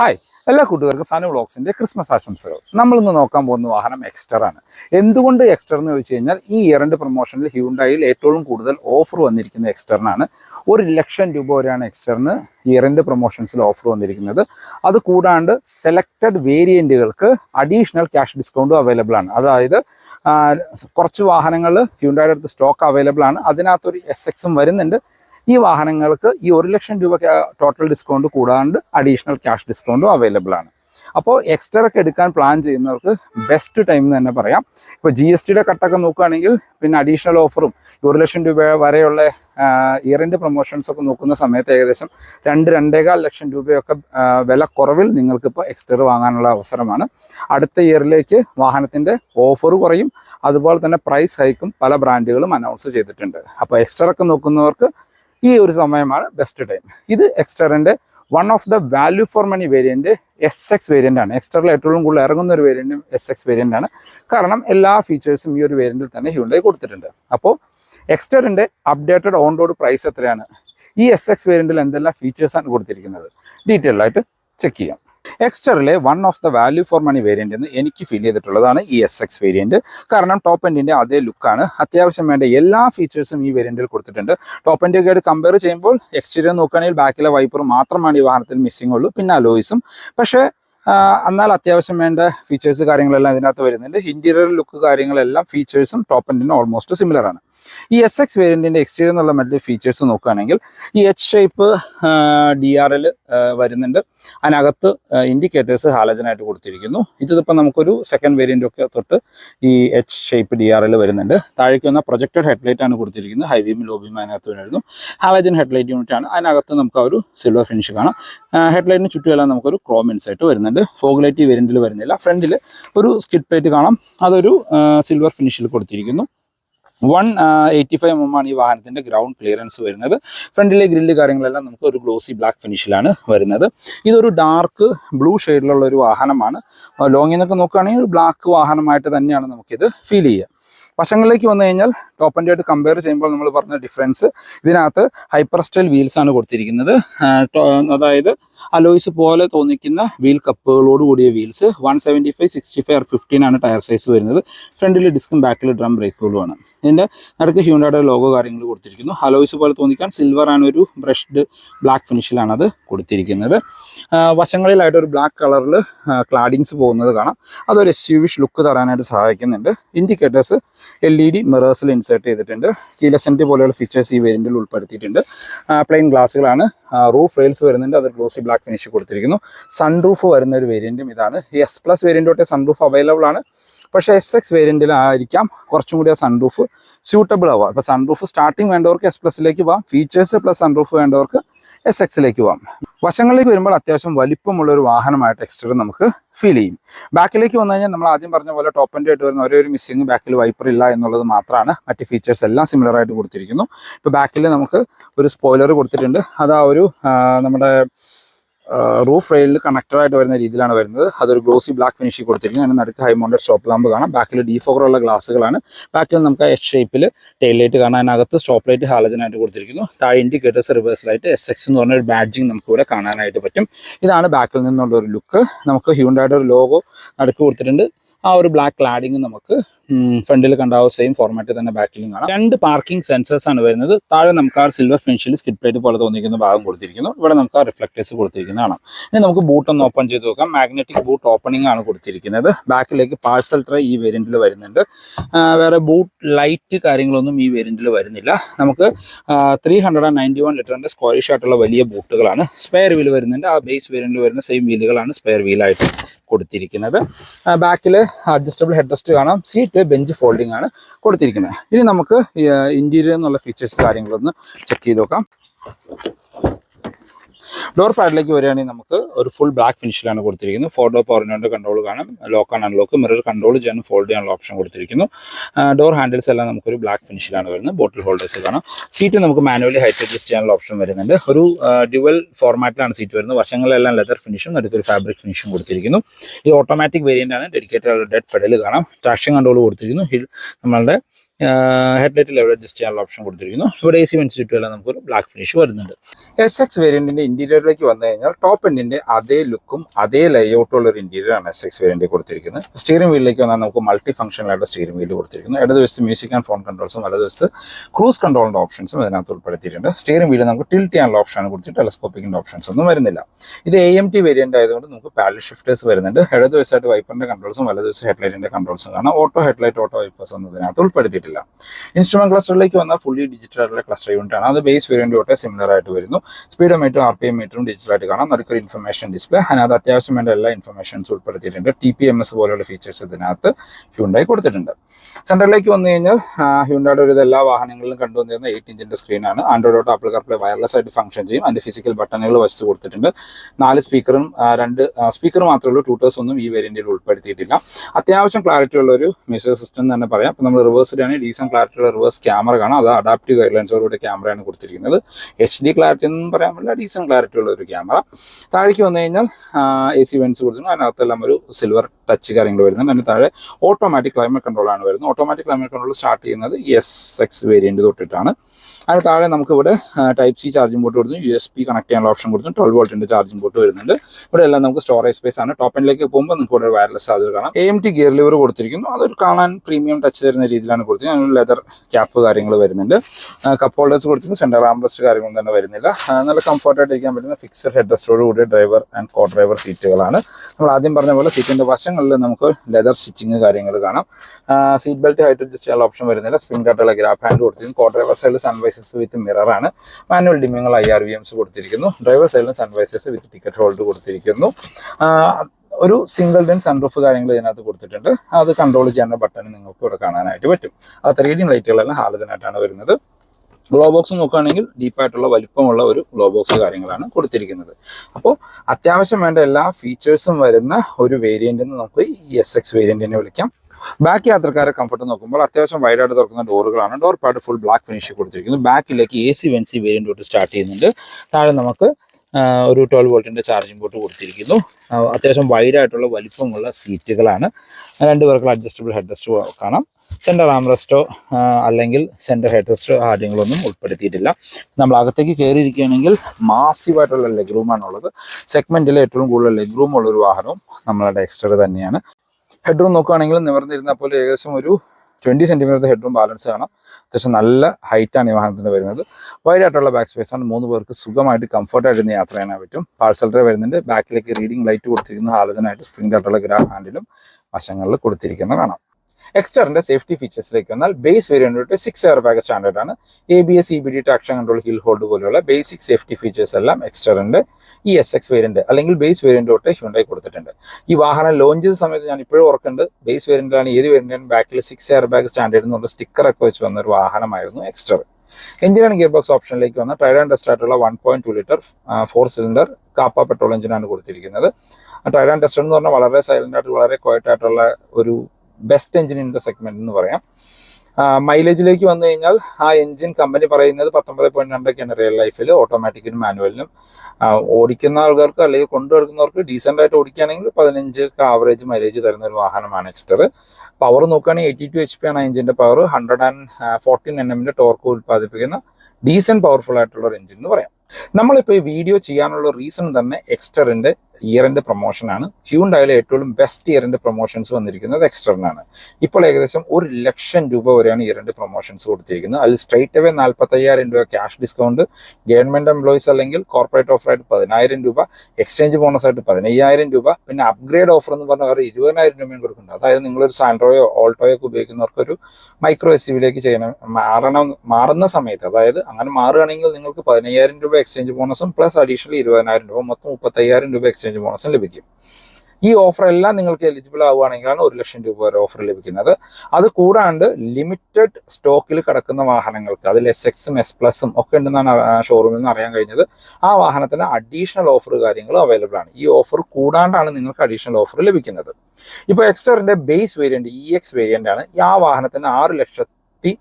Hi എല്ലാ കൂട്ടുകാർക്കും Sanu വ്ളോഗ്സിന്റെ Christmas ആശംസകൾ. നമ്മൾ ഇന്ന് നോക്കാൻ പോകുന്ന വാഹനം എക്സ്റ്റർ ആണ്. എന്തുകൊണ്ട് എക്സ്റ്റർ എന്ന് ചോദിച്ചു കഴിഞ്ഞാൽ ഈ ഇയറിന്റെ പ്രൊമോഷനിൽ ഹ്യൂണ്ടായിൽ ഏറ്റവും കൂടുതൽ ഓഫർ വന്നിരിക്കുന്ന എക്സ്റ്ററിനാണ് ഒരു ലക്ഷം രൂപ വരെയാണ് എക്സ്റ്ററിന് ഇയറിന്റെ പ്രൊമോഷൻസിൽ ഓഫർ വന്നിരിക്കുന്നത്. അത് കൂടാണ്ട് സെലക്റ്റഡ് വേരിയന്റുകൾക്ക് അഡീഷണൽ ക്യാഷ് ഡിസ്കൗണ്ടും അവൈലബിൾ ആണ്. അതായത് കുറച്ച് വാഹനങ്ങൾ ഹ്യൂണ്ടായുടെ അടുത്ത് സ്റ്റോക്ക് അവൈലബിൾ ആണ്. അതിനകത്തൊരു എസ് എക്സും വരുന്നുണ്ട്. ഈ വാഹനങ്ങൾക്ക് ഈ ഒരു ലക്ഷം രൂപ ടോട്ടൽ ഡിസ്കൗണ്ട് കൂടാണ്ട് അഡീഷണൽ ക്യാഷ് ഡിസ്കൗണ്ടും അവൈലബിൾ ആണ്. അപ്പോൾ എക്സ്ട്രാ ഒക്കെ എടുക്കാൻ പ്ലാൻ ചെയ്യുന്നവർക്ക് ബെസ്റ്റ് ടൈം എന്ന് തന്നെ പറയാം. ഇപ്പോൾ ജി എസ് ടിയുടെ കട്ടൊക്കെ നോക്കുകയാണെങ്കിൽ പിന്നെ അഡീഷണൽ ഓഫറും ഒരു ലക്ഷം രൂപ വരെയുള്ള ഇയറിന്റെ പ്രൊമോഷൻസ് ഒക്കെ നോക്കുന്ന സമയത്ത് ഏകദേശം രണ്ട് രണ്ടേകാൽ ലക്ഷം രൂപയൊക്കെ വില കുറവിൽ നിങ്ങൾക്കിപ്പോൾ എക്സ്റ്റർ വാങ്ങാനുള്ള അവസരമാണ്. അടുത്ത ഇയറിലേക്ക് വാഹനത്തിന്റെ ഓഫർ കുറയും. അതുപോലെ തന്നെ പ്രൈസ് ഹൈക്കും പല ബ്രാൻഡുകളും അനൗൺസ് ചെയ്തിട്ടുണ്ട്. അപ്പോൾ എക്സ്റ്റർ ഒക്കെ നോക്കുന്നവർക്ക് ഈ ഒരു സമയമാണ് ബെസ്റ്റ് ടൈം ഇത് എക്സ്റ്ററിന്റെ one of the value for money variant S X variant ആണ്. എക്സ്റ്ററിൽ ഏറ്റവും കൂടുതൽ ഇറങ്ങുന്ന ഒരു വേരിയന്റും എസ് എക്സ് വേരിയന്റ് ആണ്. കാരണം എല്ലാ ഫീച്ചേഴ്സും ഈ ഒരു വേരിയന്റിൽ തന്നെ ഹ്യൂണ്ടായി കൊടുത്തിട്ടുണ്ട്. അപ്പോൾ എക്സ്റ്ററിന്റെ അപ്ഡേറ്റഡ് ഓൺ റോഡ് പ്രൈസ് എത്രയാണ്? ഈ എസ് എക്സ് വേരിയന്റിൽ എന്തെല്ലാം ഫീച്ചേഴ്സാണ് കൊടുത്തിരിക്കുന്നത്? ഡീറ്റെയിൽ ആയിട്ട് ചെക്ക് ചെയ്യാം. എക്സ്റ്ററിലെ one of the value for money variant എന്ന് എനിക്ക് ഫീൽ ചെയ്തിട്ടുള്ളതാണ് ഈ എസ് എക്സ് വേരിയന്റ് കാരണം ടോപ്പ് എൻഡിന്റെ അതേ ലുക്കാണ് അത്യാവശ്യം വേണ്ട എല്ലാ ഫീച്ചേഴ്സും ഈ വേരിയന്റിൽ കൊടുത്തിട്ടുണ്ട്. ടോപ്പ് എൻഡ് ആയിട്ട് കമ്പയർ ചെയ്യുമ്പോൾ എക്സ്റ്റീരിയർ നോക്കുകയാണെങ്കിൽ ബാക്കിലെ വൈപ്പർ മാത്രമാണ് ഈ വാഹനത്തിൽ മിസ്സിംഗ് ഉള്ളൂ. പിന്നെ അലോയിസും പക്ഷേ എന്നാൽ അത്യാവശ്യം വേണ്ട ഫീച്ചേഴ്സ് കാര്യങ്ങളെല്ലാം ഇതിനകത്ത് വരുന്നുണ്ട്. ഇന്റീരിയർ ലുക്ക് കാര്യങ്ങളെല്ലാം ഫീച്ചേഴ്സും ടോപ്പ് എൻഡിന് ഓൾമോസ്റ്റ് സിമിലർ ആണ്. ഈ എസ് എക്സ് വേരിയന്റിന്റെ എക്സ്റ്റീരിയർ എന്നുള്ള മറ്റു ഫീച്ചേഴ്സ് നോക്കുകയാണെങ്കിൽ ഈ H shape D R L വരുന്നുണ്ട്. അതിനകത്ത് ഇൻഡിക്കേറ്റേഴ്സ് ഹാലജനായിട്ട് കൊടുത്തിരിക്കുന്നു. ഇതിപ്പോൾ നമുക്കൊരു സെക്കൻഡ് വേരിയന്റ് ഒക്കെ തൊട്ട് ഈ H shape D R L വരുന്നുണ്ട്. താഴേക്ക് വന്ന പ്രൊജക്റ്റഡ് ഹെഡ്ലൈറ്റ് ആണ് കൊടുത്തിരിക്കുന്നത്. ഹൈ ബീം ലോ ബീം അതിനകത്ത് വരുന്നു. ഹാലജൻ ഹെഡ്ലൈറ്റ് യൂണിറ്റ് ആണ്. അതിനകത്ത് നമുക്ക് ആ ഒരു സിൽവർ ഫിനിഷ് കാണാം. ഹെഡ്ലൈറ്റിന് ചുറ്റുമെല്ലാം നമുക്കൊരു ക്രോം ഇൻസൈറ്റ് വരുന്നുണ്ട്. ഫോഗ് ലൈറ്റ് ഈ വേരിയന്റിൽ വരുന്നില്ല. ഫ്രണ്ടിൽ ഒരു സ്കിഡ് പ്ലേറ്റ് കാണാം. അതൊരു സിൽവർ ഫിനിഷിൽ കൊടുത്തിരിക്കുന്നു. വൺ എയ്റ്റി ഫൈവ് എം ആണ് ഈ വാഹനത്തിന്റെ ഗ്രൗണ്ട് ക്ലിയറൻസ് വരുന്നത്. ഫ്രണ്ടിലെ ഗ്രില്ല് കാര്യങ്ങളെല്ലാം നമുക്ക് ഒരു ഗ്ലോസി ബ്ലാക്ക് ഫിനിഷിലാണ് വരുന്നത്. ഇതൊരു ഡാർക്ക് ബ്ലൂ ഷെയ്ഡിലുള്ള ഒരു വാഹനമാണ്. ലോങ്ങിൽ നിന്നൊക്കെ നോക്കുകയാണെങ്കിൽ ഒരു ബ്ലാക്ക് വാഹനമായിട്ട് തന്നെയാണ് നമുക്കിത് ഫീൽ ചെയ്യുക. വശങ്ങളിലേക്ക് വന്നു കഴിഞ്ഞാൽ ടോപ്പ് ആൻഡ് ആയിട്ട് കമ്പയർ ചെയ്യുമ്പോൾ നമ്മൾ പറഞ്ഞ ഡിഫറൻസ് ഇതിനകത്ത് ഹൈപ്പർ സ്റ്റൈൽ വീൽസ് ആണ് കൊടുത്തിരിക്കുന്നത്. അതായത് അലോയ്സ് പോലെ തോന്നിക്കുന്ന വീൽ കപ്പുകളോട് കൂടിയ wheels one seventy five sixty five fifteen ആണ് ടയർ സൈസ് വരുന്നത്. ഫ്രണ്ടിൽ ഡിസ്കും ബാക്കിൽ ഡ്രം ബ്രേക്കുകളുമാണ് ഇതിന്റെ നടുക്ക് ഹ്യൂണ്ടയുടെ ലോഗോ കാര്യങ്ങൾ കൊടുത്തിരിക്കുന്നു. അലോയ്സ് പോലെ തോന്നിക്കാൻ സിൽവർ ആണ് ഒരു ബ്രഷ്ഡ് ബ്ലാക്ക് ഫിനിഷിലാണ് അത് കൊടുത്തിരിക്കുന്നത്. വശങ്ങളിലായിട്ട് ഒരു ബ്ലാക്ക് കളറിൽ ക്ലാഡിങ്സ് പോകുന്നത് കാണാം. അതൊരു എസ് യു വിഷ് ലുക്ക് തരാനായിട്ട് സഹായിക്കുന്നുണ്ട്. ഇൻഡിക്കേറ്റേഴ്സ് എൽ ഇ ഡി മിറേഴ്സിൽ ഇൻസേർട്ട് ചെയ്തിട്ടുണ്ട്. കീലസെന്റ് പോലെയുള്ള ഫീച്ചേഴ്സ് ഈ വേരിയന്റിൽ ഉൾപ്പെടുത്തിയിട്ടുണ്ട്. പ്ലെയിൻ ഗ്ലാസ്സുകളാണ് റൂഫ് റെയിൽസ് വരുന്നുണ്ട്. അത് ഗ്ലോസി ബ്ലാക്ക് ഫിനിഷ് കൊടുത്തിരിക്കുന്നു. സൺ റൂഫ് വരുന്ന ഒരു വേരിയന്റും ഇതാണ്. എസ് പ്ലസ് വേരിയന്റ് തൊട്ടേ സൺ റൂഫ് അവൈലബിൾ ആണ്. പക്ഷേ എസ് എക്സ് വേരിയന്റിലായിരിക്കാം കുറച്ചും കൂടി ആ സൺ റൂഫ് സ്യൂട്ടബിൾ ആവുക. ഇപ്പോൾ സൺ റൂഫ് സ്റ്റാർട്ടിങ് വേണ്ടവർക്ക് എസ് പ്ലസിലേക്ക് പോകാം ഫീച്ചേഴ്സ് പ്ലസ് സൺ റൂഫ് വേണ്ടവർക്ക് എസ് എക്സിലേക്ക് പോകാം വശങ്ങളിലേക്ക് വരുമ്പോൾ അത്യാവശ്യം വലിപ്പമുള്ള ഒരു വാഹനമായിട്ട് എക്സ്റ്റർ നമുക്ക് ഫീൽ ചെയ്യും. ബാക്കിലേക്ക് വന്നു കഴിഞ്ഞാൽ നമ്മൾ ആദ്യം പറഞ്ഞ പോലെ ടോപ്പ് എന്റെ ആയിട്ട് വരുന്ന ഒരേ ഒരു മിസ്സിങ് ബാക്കിൽ വൈപ്പർ ഇല്ല എന്നുള്ളത് മാത്രമാണ്. മറ്റ് ഫീച്ചേഴ്സ് എല്ലാം സിമിലർ ആയിട്ട് കൊടുത്തിരിക്കുന്നു. ഇപ്പോൾ ബാക്കിൽ നമുക്ക് ഒരു സ്പോയിലർ കൊടുത്തിട്ടുണ്ട്. അത് ആ ഒരു നമ്മുടെ റൂഫ് റെയിലിൽ കണക്റ്റഡ് ആയിട്ട് വരുന്ന രീതിയിലാണ് വരുന്നത്. അതൊരു ഗ്ലോസി ബ്ലാക്ക് ഫിനിഷിൽ കൊടുത്തിരിക്കുന്നത് അതിന് നടുക്ക് ഹൈ മൗണ്ടഡ് സ്റ്റോപ്പ് ലാമ്പ് കാണാം. ബാക്കിൽ ഡി ഫോക്കറുള്ള ഗ്ലാസ്സുകളാണ് ബാക്കിൽ നമുക്ക് എച്ച് ഷേപ്പിൽ ടെയിൽ ലൈറ്റ് കാണാൻ അതിനകത്ത് സ്റ്റോപ്പ് ലൈറ്റ് ഹാലജനായിട്ട് കൊടുത്തിരിക്കുന്നു. താഴെ ഇൻഡിക്കേറ്റേഴ്സ് റിവേഴ്സലായിട്ട് എസ് എക്സ് എന്ന് പറഞ്ഞ ഒരു ബാഡ്ജിങ് നമുക്ക് ഇവിടെ കാണാനായിട്ട് പറ്റും. ഇതാണ് ബാക്കിൽ നിന്നുള്ള ഒരു ലുക്ക് നമുക്ക് ഹ്യൂണ്ടായിട്ട് ഒരു ലോഗോ നടുക്ക് കൊടുത്തിട്ടുണ്ട്. ആ ഒരു ബ്ലാക്ക് ക്ലാഡിങ് നമുക്ക് ഫ്രണ്ടിൽ കണ്ട ആ സെയിം ഫോർമാറ്റിൽ തന്നെ ബാക്കിലും കാണാം. രണ്ട് പാർക്കിംഗ് സെൻസേഴ്സ് ആണ് വരുന്നത്. താഴെ നമുക്ക് ആ സിൽവർ ഫിനിഷിൽ സ്കിഡ് പ്ലേറ്റ് പോലെ തോന്നിക്കുന്ന ഭാഗം കൊടുത്തിരിക്കുന്നു. ഇവിടെ നമുക്ക് ആ റിഫ്ലക്ടേഴ്സ് കൊടുത്തിരിക്കുന്നതാണ് ഇനി നമുക്ക് ബൂട്ട് ഒന്ന് ഓപ്പൺ ചെയ്ത് നോക്കാം. മാഗ്നറ്റിക് ബൂട്ട് ഓപ്പണിംഗ് ആണ് കൊടുത്തിരിക്കുന്നത്. ബാക്കിലേക്ക് പാഴ്സൽ ട്രേ ഈ വേരിയന്റിൽ വരുന്നുണ്ട്. വേറെ ബൂട്ട് ലൈറ്റ് കാര്യങ്ങളൊന്നും ഈ വേരിയന്റിൽ വരുന്നില്ല. നമുക്ക് three hundred and ninety one ലിറ്ററിന്റെ സ്ക്വയറിഷ് ആയിട്ടുള്ള വലിയ ബൂട്ടുകളാണ്. സ്പെയർ വീൽ വരുന്നുണ്ട്. ആ ബേസ് വേരിയന്റിൽ വരുന്ന സെയിം വീലുകളാണ് സ്പെയർ വീലായിട്ട് കൊടുത്തിരിക്കുന്നത്. ബാക്കിൽ അഡ്ജസ്റ്റബിൾ ഹെഡ് റെസ്റ്റ് കാണാം. സീറ്റ് ബെഞ്ച് ഫോൾഡിംഗ് ആണ് കൊടുത്തിരിക്കുന്നത്. ഇനി നമുക്ക് ഇന്റീരിയർ എന്നുള്ള ഫീച്ചേഴ്സ് കാര്യങ്ങളൊന്ന് ചെക്ക് ചെയ്ത് നോക്കാം. ഡോർ പാഡിലേക്ക് വരികയാണെങ്കിൽ നമുക്ക് ഒരു ഫുൾ ബ്ലാക്ക് ഫിനിഷിലാണ് കൊടുത്തിരിക്കുന്നത്. ഫോർ ഡോർ പവറിനോണ്ട് കൺട്രോൾ കാണാം. Lock and unlock mirror control ചെയ്യാനും ഫോൾഡ് ചെയ്യാനുള്ള ഓപ്ഷൻ കൊടുത്തിരിക്കുന്നു. ഡോർ ഹാൻഡിൽസ് എല്ലാം നമുക്കൊരു ബ്ലാക്ക് ഫിനിഷിലാണ് വരുന്നത്. ബോട്ടിൽ ഹോൾഡേഴ്സ് കാണാം. സീറ്റ് നമുക്ക് മാനുവലി ഹൈറ്റ് അഡ്ജസ്റ്റ് ചെയ്യാനുള്ള ഓപ്ഷൻ വരുന്നുണ്ട്. ഒരു ഡ്യുവൽ ഫോർമാറ്റിലാണ് സീറ്റ് വരുന്നത്. വശങ്ങളെല്ലാം ലെതർ ഫിനിഷും അടുത്തൊരു ഫാബ്രിക് ഫിനിഷും കൊടുത്തിരിക്കുന്നു. ഇത് ഓട്ടോമാറ്റിക് വേരിയന്റ് ആണ്. ഡെഡിക്കേറ്റഡ് ഡെഡ് പെഡൽ കാണാം. ട്രാക്ഷൻ കൺട്രോൾ കൊടുത്തിരിക്കുന്നു. ഹിൽ നമ്മളുടെ ഹെഡ്ലൈറ്റിൽ ലെവൽ അഡ്ജസ്റ്റ് ചെയ്യാനുള്ള ഓപ്ഷൻ കൊടുത്തിരിക്കുന്നു. ഇവിടെ എ സി വെൻസ് ചുറ്റുമെല്ലാം നമുക്കൊരു ബ്ലാക്ക് ഫിനിഷ് വരുന്നുണ്ട്. എസ് എക്സ് വേരിയന്റിന്റെ ഇന്റീരിയറിലേക്ക് വന്നു കഴിഞ്ഞാൽ ടോപ്പ് എൻഡിന്റെ അതേ ലുക്കും അതേ ലേഔട്ടുള്ള ഒരു ഇന്റീരിയർ ആണ് എസ് എക്സ് വേരിയന്റ് കൊടുത്തിരിക്കുന്നത്. സ്റ്റിയറിംഗ് വീലിലേക്ക് വന്നാൽ നമുക്ക് മൾട്ടി ഫംഗ്ഷനായിട്ട് സ്റ്റിയറിംഗ് വീൽ കൊടുത്തിരിക്കുന്നു. ഇടതുവശത്ത് മ്യൂസിക് ആൻഡ് ഫോൺ കൺട്രോൾസും വലതുവശത്ത് ക്രൂസ് കൺട്രോളിന്റെ ഓപ്ഷൻസും ഇതിനകത്ത് ഉൾപ്പെടുത്തിയിട്ടുണ്ട്. സ്റ്റിയറിംഗ് വീൽ നമുക്ക് ടിൽറ്റ് ചെയ്യാനുള്ള ഓപ്ഷനാണ് കൊടുത്തിട്ട് ടെലസ്കോപ്പിക്കിന്റെ ഓപ്ഷൻസ് ഒന്നും വരുന്നില്ല. ഇത് എ എം ടി വേരിയന്റ് ആയതുകൊണ്ട് നമുക്ക് പാഡൽ ഷിഫ്റ്റേഴ്സ് വരുന്നുണ്ട്. ഇടതുവശമായിട്ട് വൈപ്പറിന്റെ കൺട്രോൾസും വലതുവശം ഹെഡ്ലൈറ്റിന്റെ കൺട്രോൾസും കാണാം. ഓട്ടോ ഹെഡ്ലൈറ്റ് ഓട്ടോ വൈപ്പേഴ്സ് എന്നതിനകത്ത് ഉൾപ്പെടുത്തിയിട്ടില്ല. ഇൻസ്ട്രുമെന്റ് ക്ലസ്റ്ററിലേക്ക് വന്നാൽ ഫുള്ളി ഡിജിറ്റൽ ആയിട്ടുള്ള ക്ലസ്റ്റർ യൂണിറ്റ് ആണ്. അത് ബേസ് വേരിയന്റ് തൊട്ട് സിമിലർ ആയിട്ട് വരുന്നു. സ്പീഡോമീറ്ററും ആർ പി എം മീറ്ററും ഡിജിറ്റൽ ആയിട്ട് കാണാം. നടുക്കൊരു ഇൻഫർമേഷൻ ഡിസ്പ്ലേ അതിനകത്ത് അത്യാവശ്യം വേണ്ട എല്ലാ ഇൻഫർമേഷൻസ് ഉൾപ്പെടുത്തിയിട്ടുണ്ട്. ടി പി എം എസ് പോലെയുള്ള ഫീച്ചേഴ്സ് ഇതിനകത്ത് ഹ്യൂണ്ടായി കൊടുത്തിട്ടുണ്ട്. സെന്ററിലേക്ക് വന്നു കഴിഞ്ഞാൽ ഹ്യൂണ്ടായുടെ ഒരു എല്ലാ വാഹനങ്ങളിലും കണ്ടുവന്നിരുന്ന എയ്റ്റ് ഇഞ്ചിന്റെ സ്ക്രീനാണ് ആൻഡ്രോയിഡ് ആപ്പിൾ കാർപ്ലേ വയർലെസ് ആയിട്ട് ഫംഗ്ഷൻ ചെയ്യും. അതിന്റെ ഫിസിക്കൽ ബട്ടണുകൾ വെച്ച് കൊടുത്തിട്ടുണ്ട്. നാല് സ്പീക്കറും രണ്ട് സ്പീക്കർ മാത്രമേ ഉള്ളൂ. ടൂട്ടേഴ്സ് ഒന്നും ഈ വേരിയന്റിൽ ഉൾപ്പെടുത്തിയിട്ടില്ല. അത്യാവശ്യം ക്ലാരിറ്റി ഉള്ള ഒരു മ്യൂസിക് സിസ്റ്റം തന്നെ പറയാം. അപ്പോൾ നമ്മൾ റിവേഴ്സിലാണ് ഡീസൻ ക്ലാരിറ്റി ഉള്ള റിവേഴ്സ് ക്യാമറ കാണാം. അത് അഡാപ്റ്റീവ് ഗൈഡ്ലൈൻസോടുകൂടി ക്യാമറയാണ് കൊടുത്തിരിക്കുന്നത്. എച്ച് ഡി ക്ലാരിറ്റി എന്നും പറയാൻ പറ്റില്ല ഡീസൻ ക്ലാരിറ്റി ഉള്ള ഒരു ക്യാമറ താഴേക്ക് വന്നു കഴിഞ്ഞാൽ എ സി വെൻസ് കൊടുത്തിട്ടുണ്ട്. അതിനകത്തെല്ലാം ഒരു സിൽവർ ടച്ച് കാര്യങ്ങൾ വരുന്നുണ്ട്. അതിന് താഴെ ഓട്ടോമാറ്റിക് ക്ലൈമറ്റ് കൺട്രോൾ ആണ് വരുന്നത്. ഓട്ടോമാറ്റിക് ക്ലൈമറ്റ് കൺട്രോൾ സ്റ്റാർട്ട് ചെയ്യുന്നത് എസ് എക്സ് വേരിയന്റ് തൊട്ടിട്ടാണ്. അതിന് താഴെ നമുക്ക് ഇവിടെ ടൈപ്പ് സി ചാർജിംഗ് പോർട്ട് കൊടുത്തു യു എസ് പി കണക്ട് ചെയ്യാനുള്ള ഓപ്ഷൻ കൊടുത്തു ട്വൽവ് വോൾട്ടിന്റെ ചാർജിംഗ് പോർട്ട് വരുന്നുണ്ട്. ഇവിടെ എല്ലാം നമുക്ക് സ്റ്റോറേജ് സ്പേസ് ആണ്. ടോപ്പ് എൻഡിലേക്ക് പോകുമ്പോൾ നിങ്ങൾക്ക് ഇവിടെ വയർലെസ് ചാർജർ കാണാം എം ടി ഗിയർ ലിവർ കൊടുത്തിരിക്കുന്നു. അതൊരു കാണാൻ പ്രീമിയം ടച്ച് തരുന്ന രീതിയിലാണ് കൊടുത്തിരിക്കുന്നത്. ലെതർ ക്യാപ്പ് കാര്യങ്ങൾ വരുന്നുണ്ട്. കപ്പ് ഹോൾഡേഴ്സ് കൊടുത്തിട്ടുണ്ട് സെന്റർ ആംബ്രസ്റ്റ് കാര്യങ്ങളൊന്നും തന്നെ വരുന്നില്ല. നല്ല കംഫർട്ടായിട്ട് ഇരിക്കാൻ പറ്റുന്ന ഫിക്സഡ് ഹെഡ് റെസ്റ്റോട് കൂടിയ ഡ്രൈവർ ആൻഡ് കോ ഡ്രൈവർ സീറ്റുകളാണ് നമ്മൾ ആദ്യം പറഞ്ഞ പോലെ സീറ്റിന്റെ വശങ്ങളിൽ നമുക്ക് ലെതർ സ്റ്റിച്ചിങ് കാര്യങ്ങൾ കാണാം. സീറ്റ് ബെൽറ്റ് ഹൈറ്റ് അഡ്ജസ്റ്റ് ചെയ്യാൻ ഓപ്ഷൻ വരുന്നില്ല. സ്പ്രിംഗ് കട്ടുള്ള ഗ്രാഫ് ഹാൻഡ് കൊടുത്തിരിക്കുന്നു. കോ ഡ്രൈവർ സൈഡിൽ സൺവൈസസ് വിത്ത് മിററാണ് മാനുവൽ ഡിമ്മിങ്ങൾ ഐ ആർ വി എംസ് കൊടുത്തിരിക്കുന്നു. ഡ്രൈവർ സൈഡിൽ സൺവൈസസ് വിത്ത് ടിക്കറ്റ് ഹോൾഡ് കൊടുത്തിരിക്കുന്നു. ഒരു സിംഗിൾ ഡെൻ സൺറൂഫ് കാര്യങ്ങൾ ഇതിനകത്ത് കൊടുത്തിട്ടുണ്ട്. അത് കൺട്രോൾ ചെയ്യാനുള്ള ബട്ടൺ നിങ്ങൾക്ക് ഇവിടെ കാണാനായിട്ട് പറ്റും. ആ റീഡിംഗ് ലൈറ്റുകളെല്ലാം ഹാലജനായിട്ടാണ് വരുന്നത്. ഗ്ലോ ബോക്സ് നോക്കുകയാണെങ്കിൽ ഡീപ്പായിട്ടുള്ള വലിപ്പമുള്ള ഒരു ഗ്ലോ ബോക്സ് കാര്യങ്ങളാണ് കൊടുത്തിരിക്കുന്നത്. അപ്പോൾ അത്യാവശ്യം വേണ്ട എല്ലാ ഫീച്ചേഴ്സും വരുന്ന ഒരു വേരിയന്റ് എന്ന് നമുക്ക് ഈ എസ് എക്സ് വേരിയന്റിനെ വിളിക്കാം. ബാക്ക് യാത്രക്കാരെ കംഫർട്ട് നോക്കുമ്പോൾ അത്യാവശ്യം വൈഡായിട്ട് തുറക്കുന്ന ഡോറുകളാണ് door part full black finish കൊടുത്തിരിക്കുന്നു. ബാക്കിലേക്ക് എ സി വെൻസി വേരിയന്റ് തൊട്ട് സ്റ്റാർട്ട് ചെയ്യുന്നുണ്ട്. താഴെ നമുക്ക് ഒരു ട്വൽവ് വോൾട്ടിന്റെ ചാർജിംഗ് പോർട്ട് കൊടുത്തിരിക്കുന്നു. അത്യാവശ്യം വൈഡ് ആയിട്ടുള്ള വലിപ്പമുള്ള സീറ്റുകളാണ് രണ്ട് പേർക്കുള്ള അഡ്ജസ്റ്റബിൾ ഹെഡ് റെസ്റ്റ് കാണാം. സെന്റർ ആംറെസ്റ്റോ അല്ലെങ്കിൽ സെന്റർ ഹെഡ് റെസ്റ്റോ കാര്യങ്ങളൊന്നും ഉൾപ്പെടുത്തിയിട്ടില്ല. നമ്മൾ അകത്തേക്ക് കയറിയിരിക്കുകയാണെങ്കിൽ മാസീവായിട്ടുള്ള ലെഗ് റൂമാണ് ഉള്ളത് സെഗ്മെന്റിൽ ഏറ്റവും കൂടുതൽ ലെഗ് റൂം ഉള്ള ഒരു വാഹനവും നമ്മളുടെ എക്സ്റ്റർ തന്നെയാണ്. ഹെഡ്റൂം നോക്കുകയാണെങ്കിൽ നിവർന്നിരുന്ന പോലെ ഏകദേശം ഒരു twenty centimetre head room balance കാണാം. അത്യാവശ്യം നല്ല ഹൈറ്റാണ് ഈ വാഹനത്തിന് വരുന്നത്. വൈഡ് ആയിട്ടുള്ള ബാക്ക് സ്പേസ് ആണ്. മൂന്ന് പേർക്ക് സുഖമായിട്ട് കംഫർട്ടായിട്ട് ഇരുന്ന് യാത്ര ചെയ്യാൻ പറ്റും. പാഴ്സൽ ഡ്രൈവ് വരുന്നുണ്ട്. ബാക്കിലേക്ക് റീഡിംഗ് ലൈറ്റ് കൊടുത്തിരിക്കുന്ന. ഹാലജനായിട്ട് സ്പ്രിംഗ് ആയിട്ടുള്ള ഗ്രാഫ് ഹാൻഡിലും വശങ്ങളിൽ കൊടുത്തിരിക്കുന്നത് കാണാം. എക്സ്റ്ററിന്റെ സേഫ്റ്റി ഫീച്ചേഴ്സിലേക്ക് വന്നാൽ base variant six air bag standard ആണ്. A B S E B D traction control hill hold പോലെയുള്ള ബേസിക് സേഫ്റ്റി ഫീച്ചേഴ്സ് എല്ലാം എക്സ്റ്ററിന്റെ ഈ എസ് എക്സ് വേരിയന്റ് അല്ലെങ്കിൽ ബേസ് വേരിയന്റ് തൊട്ട് ഹ്യൂണ്ടായി കൊടുത്തിട്ടുണ്ട്. ഈ വാഹനം ലോഞ്ച് ചെയ്ത സമയത്ത് ഞാൻ ഇപ്പോഴും ഓർക്കുന്നുണ്ട് ബേസ് വേരിയന്റിലാണ് ഏത് വേരിയന്റിനും ബാക്കിൽ സിക്സ് എയർ ബാഗ് സ്റ്റാൻഡേർഡ് എന്നുള്ള സ്റ്റിക്കർ ഒക്കെ വെച്ച് വന്ന ഒരു വാഹനമായിരുന്നു എക്സ്റ്റർ എഞ്ചിനാണ് ഗിയർ ബോക്സ് ഓപ്ഷനിലേക്ക് വന്ന ടൈഡ് ആൻഡ് ടെസ്റ്റ് ആയിട്ടുള്ള one point two litre four cylinder kappa petrol എഞ്ചിനാണ് കൊടുത്തിരിക്കുന്നത്. ആൻഡ് ടെസ്റ്റ് എന്ന് പറഞ്ഞാൽ വളരെ സൈലന്റ് ആയിട്ട് വളരെ ക്വയറ്റ് ആയിട്ടുള്ള ഒരു best engine in the segment എന്ന് പറയാം. മൈലേജിലേക്ക് വന്നു കഴിഞ്ഞാൽ ആ എഞ്ചിൻ കമ്പനി പറയുന്നത് പത്തൊമ്പത് പോയിന്റ് രണ്ടൊക്കെയാണ് റിയൽ ലൈഫിൽ ഓട്ടോമാറ്റിക്കിനും മാനുവലിനും ഓടിക്കുന്ന ആൾക്കാർക്ക് അല്ലെങ്കിൽ കൊണ്ടുവരുന്നവർക്ക് ഡീസെന്റ് ആയിട്ട് ഓടിക്കുകയാണെങ്കിൽ പതിനഞ്ച് ആവറേജ് മൈലേജ് തരുന്ന ഒരു വാഹനമാണ് എക്സ്റ്റർ പവർ നോക്കുകയാണെങ്കിൽ എയ്റ്റി ടു എച്ച് പി ആണ് എഞ്ചിന്റെ power hundred and fourteen N എമ്മിന്റെ ടോർക്ക് ഉൽപ്പാദിപ്പിക്കുന്ന ഡീസെന്റ് പവർഫുൾ ആയിട്ടുള്ള ഒരു എഞ്ചിൻ എന്ന് പറയാം. നമ്മളിപ്പോൾ ഈ വീഡിയോ ചെയ്യാനുള്ള റീസൺ തന്നെ എക്സ്റ്ററിന്റെ ഇയറിന്റെ പ്രൊമോഷനാണ് ഹ്യൂണ്ടായാലും ഏറ്റവും ബെസ്റ്റ് ഇയറിന്റെ പ്രൊമോഷൻസ് വന്നിരിക്കുന്നത് എക്സ്റ്റേണാണ് ഇപ്പോൾ ഏകദേശം ഒരു ലക്ഷം രൂപ വരെയാണ് ഇയറിന്റെ പ്രൊമോഷൻസ് കൊടുത്തിരിക്കുന്നത്. അതിൽ സ്ട്രേറ്റ് അവേ നാൽപ്പത്തയ്യായിരം രൂപ ക്യാഷ് ഡിസ്കൗണ്ട് ഗവൺമെന്റ് എംപ്ലോയീസ് അല്ലെങ്കിൽ കോർപ്പറേറ്റ് ഓഫറായിട്ട് പതിനായിരം രൂപ എക്സ്ചേഞ്ച് ബോണസ് ആയിട്ട് പതിനയ്യായിരം രൂപ പിന്നെ അപ്ഗ്രേഡ് ഓഫർ എന്ന് പറഞ്ഞാൽ ഒരു ഇരുപതിനായിരം രൂപയും കൊടുക്കുന്നുണ്ട്. അതായത് നിങ്ങൾ ഒരു സാൻഡ്രോയോ ഓൾട്ടോയോ ഒക്കെ ഉപയോഗിക്കുന്നവർക്ക് ഒരു മൈക്രോ എസ് യുവിലേക്ക് ചെയ്യണം. മാറണം മാറുന്ന സമയത്ത് അതായത് അങ്ങനെ മാറുകയാണെങ്കിൽ നിങ്ങൾക്ക് പതിനയ്യായിരം രൂപ എക്സ്ചേഞ്ച് ബോണസും പ്ലസ് അഡീഷണൽ ഇരുപതിനായിരം രൂപ മൊത്തം മുപ്പത്തയ്യായിരം രൂപ എക്സ്ചേഞ്ച് ബോണസും ലഭിക്കും. ഈ ഓഫർ എല്ലാം നിങ്ങൾക്ക് എലിജിബിൾ ആവുകയാണെങ്കിലാണ് ഒരു ലക്ഷം രൂപ വരെ ഓഫർ ലഭിക്കുന്നത്. അത് കൂടാണ്ട് ലിമിറ്റഡ് സ്റ്റോക്കിൽ കിടക്കുന്ന വാഹനങ്ങൾക്ക് അതിൽ എസ് എക്സും എസ് പ്ലസും ഒക്കെ ഉണ്ടെന്നാണ് ഷോറൂമിൽ നിന്ന് അറിയാൻ കഴിഞ്ഞത്. ആ വാഹനത്തിന് അഡീഷണൽ ഓഫർ കാര്യങ്ങളും അവൈലബിൾ ആണ്. ഈ ഓഫർ കൂടാണ്ടാണ് നിങ്ങൾക്ക് അഡീഷണൽ ഓഫർ ലഭിക്കുന്നത്. ഇപ്പോൾ എക്സ്റ്ററിന്റെ base variant E X variant ആണ്. ആ വാഹനത്തിന് ആറ് ലക്ഷത്തി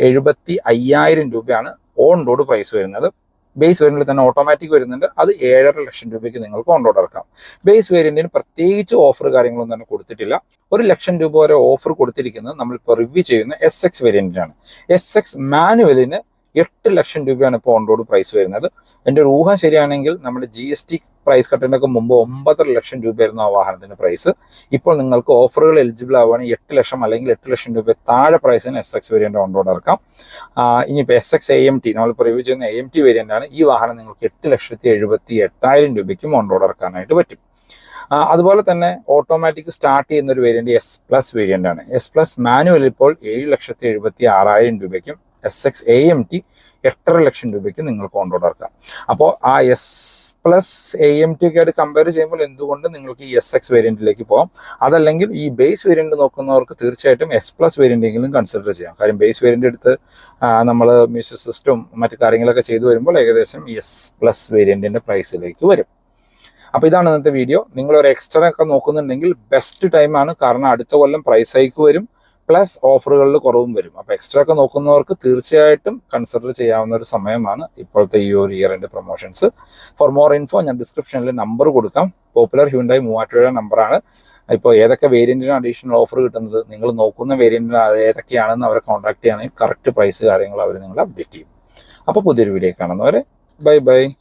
എഴുപത്തി അയ്യായിരം രൂപയാണ് ഓൺ റോഡ് പ്രൈസ് വരുന്നത്. ബേസ് വേരിയന്റിൽ തന്നെ ഓട്ടോമാറ്റിക് വരുന്നുണ്ട്. അത് ഏഴര ലക്ഷം രൂപയ്ക്ക് നിങ്ങൾക്ക് കൊണ്ടോട് ഇറക്കാം. ബേസ് വേരിയന്റിന് പ്രത്യേകിച്ച് ഓഫർ കാര്യങ്ങളൊന്നും തന്നെ കൊടുത്തിട്ടില്ല. ഒരു ലക്ഷം രൂപ വരെ ഓഫർ കൊടുത്തിരിക്കുന്നത് നമ്മൾ ഇപ്പോൾ റിവ്യൂ ചെയ്യുന്ന എസ് എക്സ് വേരിയന്റിനാണ് എസ് എക്സ് മാനുവലിന് എട്ട് ലക്ഷം രൂപയാണ് ഇപ്പോൾ ഓൺ റോഡ് പ്രൈസ് വരുന്നത്. എന്റെ ഒരു ഊഹം ശരിയാണെങ്കിൽ നമ്മുടെ ജി എസ് ടി പ്രൈസ് കട്ടിനൊക്കെ മുമ്പ് ഒമ്പതര ലക്ഷം രൂപയായിരുന്നു ആ വാഹനത്തിന്റെ പ്രൈസ് ഇപ്പോൾ നിങ്ങൾക്ക് ഓഫറുകൾ എലിജിബിൾ ആവുകയാണെങ്കിൽ എട്ട് ലക്ഷം അല്ലെങ്കിൽ എട്ട് ലക്ഷം രൂപ താഴെ പ്രൈസിന് S X variant on road ഇറക്കാം. ഇനിയിപ്പോൾ S X A M T നമ്മളിപ്പോൾ റിവ്യൂ ചെയ്യുന്ന എ എം ടി വേരിയന്റ് ആണ് ഈ വാഹനം നിങ്ങൾക്ക് എട്ട് ലക്ഷത്തി എഴുപത്തി എട്ടായിരം രൂപയ്ക്കും ഓൺ റോഡ് ഇറക്കാനായിട്ട് പറ്റും. അതുപോലെ തന്നെ ഓട്ടോമാറ്റിക് സ്റ്റാർട്ട് ചെയ്യുന്ന ഒരു വേരിയന്റ് എസ് പ്ലസ് വേരിയന്റ് ആണ്. എസ് പ്ലസ് മാനുവൽ ഇപ്പോൾ ഏഴ് ലക്ഷത്തി എഴുപത്തി ആറായിരം രൂപയ്ക്കും S X A M T എട്ടര ലക്ഷം രൂപയ്ക്ക് നിങ്ങൾക്ക് ഓൺ റോഡ് ഇറക്കാം. അപ്പോൾ ആ S plus A M T ഒക്കെ ആയിട്ട് കമ്പയർ ചെയ്യുമ്പോൾ എന്തുകൊണ്ട് നിങ്ങൾക്ക് ഈ എസ് എക്സ് വേരിയന്റിലേക്ക് പോകാം അതല്ലെങ്കിൽ ഈ ബേസ് വേരിയന്റ് നോക്കുന്നവർക്ക് തീർച്ചയായിട്ടും എസ് പ്ലസ് വേരിയന്റെങ്കിലും കൺസിഡർ ചെയ്യാം. കാര്യം ബേസ് വേരിയന്റ് എടുത്ത് നമ്മൾ മ്യൂസിക് സിസ്റ്റം മറ്റു കാര്യങ്ങളൊക്കെ ചെയ്തു വരുമ്പോൾ ഏകദേശം എസ് പ്ലസ് വേരിയന്റിന്റെ പ്രൈസിലേക്ക് വരും. അപ്പോൾ ഇതാണ് ഇന്നത്തെ വീഡിയോ നിങ്ങൾ ഒരു എക്സ്ട്രാ ഒക്കെ നോക്കുന്നുണ്ടെങ്കിൽ ബെസ്റ്റ് ടൈമാണ് കാരണം അടുത്ത കൊല്ലം പ്രൈസ് ഹൈക്ക് വരും. പ്ലസ് ഓഫറുകളിൽ കുറവും വരും. അപ്പോൾ എക്സ്ട്രാ ഒക്കെ നോക്കുന്നവർക്ക് തീർച്ചയായിട്ടും കൺസിഡർ ചെയ്യാവുന്ന ഒരു സമയമാണ് ഇപ്പോഴത്തെ ഈ ഒരു ഇയറിന്റെ പ്രൊമോഷൻസ് ഫോർ മോർ ഇൻഫോ ഞാൻ ഡിസ്ക്രിപ്ഷനിൽ നമ്പർ കൊടുക്കാം. പോപ്പുലർ ഹ്യൂണ്ടായി മൂവാറ്റുപുഴ നമ്പറാണ് ഇപ്പോൾ ഏതൊക്കെ വേരിയന്റിന് അഡീഷണൽ ഓഫർ കിട്ടുന്നത് നിങ്ങൾ നോക്കുന്ന വേരിയന്റിന് ഏതൊക്കെയാണെന്ന് അവരെ കോൺടാക്ട് ചെയ്യുകയാണെങ്കിൽ കറക്റ്റ് പ്രൈസ് കാര്യങ്ങൾ അവർ നിങ്ങളെ അപ്ഡേറ്റ് ചെയ്യും. അപ്പോൾ പുതിയൊരു വീഡിയോ കാണുന്നവരെ ബൈ ബൈ